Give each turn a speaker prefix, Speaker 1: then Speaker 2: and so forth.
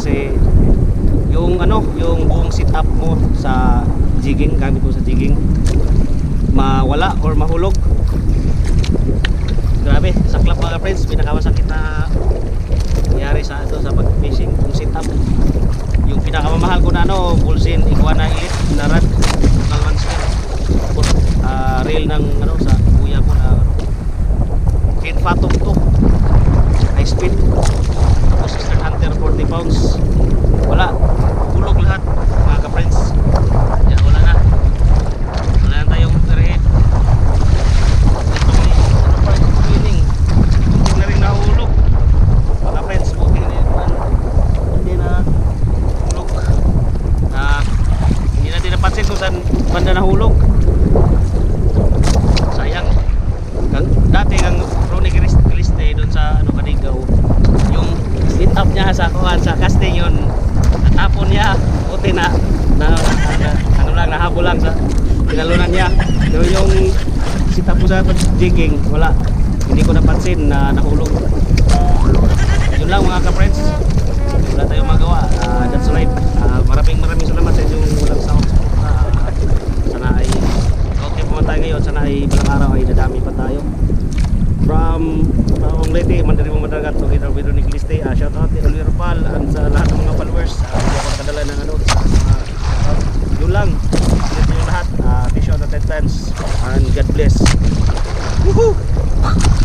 Speaker 1: kasi yung ano yung buong sit up mo sa jigging gamit mo sa jigging mawala or mahulog. Grabe saklap mga friends pinakamasakit na nangyari sa ito sa pag-fishing yung sit up yung pinakamamahal ko na ano bulsin iguana ilit na rad local one uh, rail ng ano sa kuya ko na ano, 10 fathom to Speed. Tapos Eastern Hunter 40 pounds. Wala. Hulog lahat mga ka-friends. Yan, wala na. Wala na tayong overhead. Ito may ano pa, cleaning. Hindi na rin nahulog. Mga friends, buti na yun. Hindi na hulog. Ah, hindi natin napansin kung saan banda nahulog. Niya sa kuhan sa casting yun. Natapon niya. Buti na na, na, ano lang nahabol lang sa pinalunan niya. Pero yung sit up ko sa jigging wala. Hindi ko napansin na nahulog. Yun lang mga ka-friends. Wala tayong magawa. Ah, that's right. Ah, maraming maraming salamat sa inyong walang sound. Ah, sana ay okay man tayo ngayon. Sana ay balang araw ay dadami pa tayo. From Taong Leyte, Mandarin Madagat, together with Ronnie Cliste. Uh, shout out kay Oliver Pal and sa lahat ng mga followers. Uh, hindi ako nakadala ng ano, sa mga shoutout. Yun lang. Ingat nyo lahat. Uh, fish out at 10 times. And God bless. Woohoo!